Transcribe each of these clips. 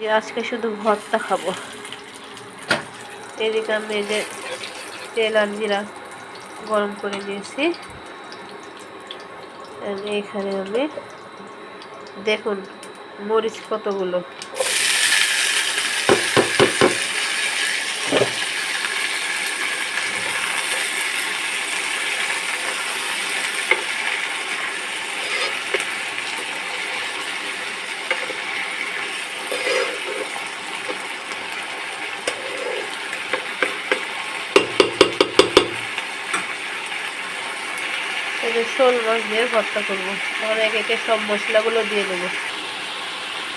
যে আজকে শুধু ভর্তা খাব। এদিকে আমি যে তেল আর জিরা গরম করে দিয়েছি। এখানে আমি দেখুন মরিচ কতগুলো। যে শোল মাছ দিয়ে ভর্তা করব। তখন এক একে সব মশলাগুলো দিয়ে দেবো।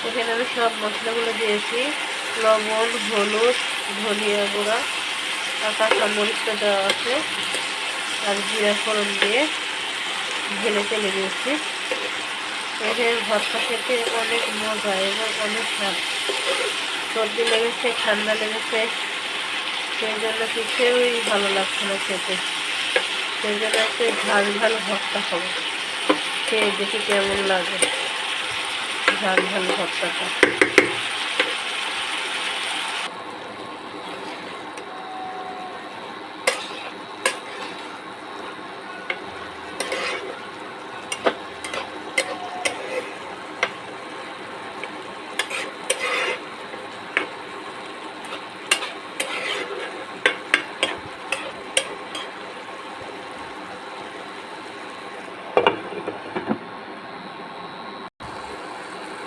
এখানে আমি সব মশলাগুলো দিয়েছি। লবণ, হলুদ, ধনিয়া গুঁড়া আর কাঁচা মরিচটা দেওয়া আছে। আর জিরা ফোড়ন দিয়ে ঢেলে তেলে দিয়েছি। এখানে ভর্তা খেতে অনেক মজা এবং অনেক স্বাদ। সর্দি লেগেছে, ঠান্ডা লেগেছে, সেই জন্য কিছুই ভালো লাগছে না খেতে। সেই জন্য একটু ঝাল ঝাল ভর্তা খাব খেয়ে দেখি কেমন লাগে। ঝাল ঝাল ভর্তাটা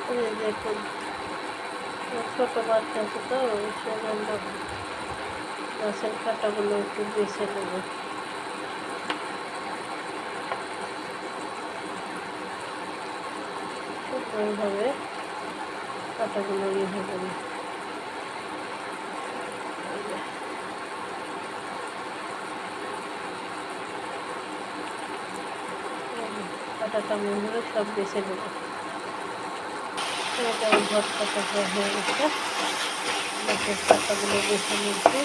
এই দেখুন ছোট বাচ্চা তো সেজন্য কাঁটাগুলো একটু বেছে নেব। সুন্দরভাবে কাঁটাগুলো ইয়ে হয়ে যাবে কাঁটাটা মনে সব বেছে নেব। এটা ভর্তাটা হয়ে গেছে। মাছের পাতাগুলো বেছে নিচ্ছি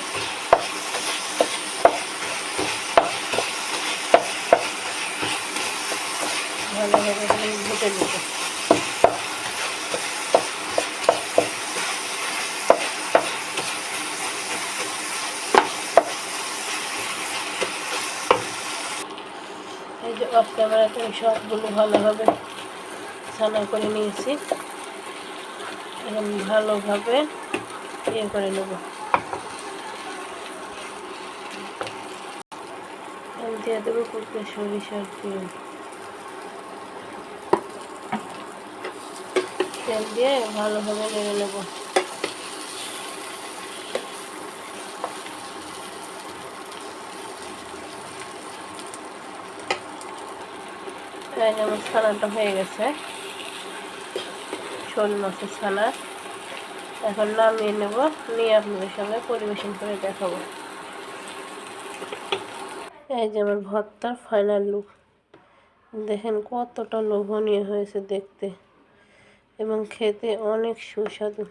ভালোভাবে ভেটে নিতে এই যে অফ ক্যামেরাতে সবগুলো ভালোভাবে ছানা করে নিয়েছি। এখন ভালোভাবে ইয়ে করে নেব। দিয়ে দেবো কুকুরে সরিষার তেল। তেল দিয়ে ভালোভাবে নেড়ে নেব। আমার হয়ে গেছে। শোল মাছের ছানা। এখন নামিয়ে নেব, নিয়ে আপনাদের সঙ্গে পরিবেশন করে দেখাবো। এই যে আমার ভর্তার ফাইনাল লুক দেখেন কতটা লোভনীয় হয়েছে দেখতে। এবং খেতে অনেক সুস্বাদু।